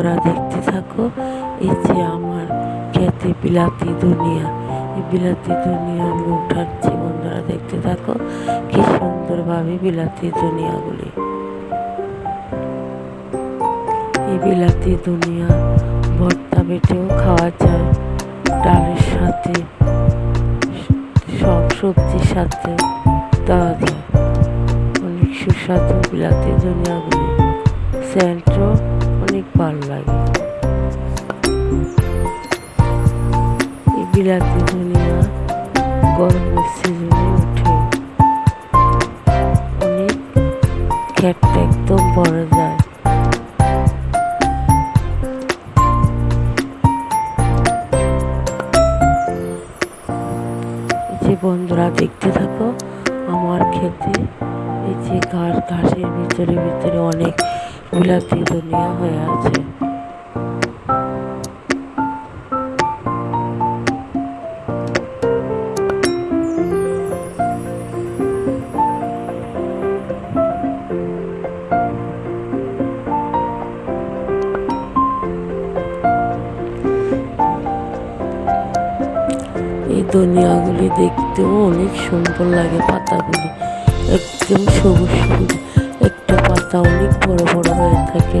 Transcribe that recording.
বন্ধুরা দেখতে থাকো, এই যে আমার খেতে বিলাতি দুনিয়া। এই বিলাতি দুনিয়া আমি উঠাচ্ছি বন্ধুরা দেখতে থাকো, কি সুন্দরভাবে বিলাতি দুনিয়াগুলি। এই বিলাতি দুনিয়া ভর্তা বেটেও খাওয়া যায়, ডালের সাথে, সব সবজির সাথে দেওয়া যায়। অনেক সুস্বাদু বিলাতি দুনিয়াগুলি। সেন্টও অনেক ভালো লাগে। বিলাতি গরমের সিজনে উঠে অনেক খেটটা একদম বড় যায়। যে বন্ধুরা দেখতে থাকো, আমার খেতে এই যে ঘাস, ঘাসের ভিতরে ভিতরে অনেক বিলাতি দুনিয়া হয়ে আছে। এই দুনিয়াগুলি দেখতেও অনেক সুন্দর লাগে, পাতাগুলি একদম সবুজ সবুজ একটা পাতা অনেক বড় বড় হয়ে থাকে।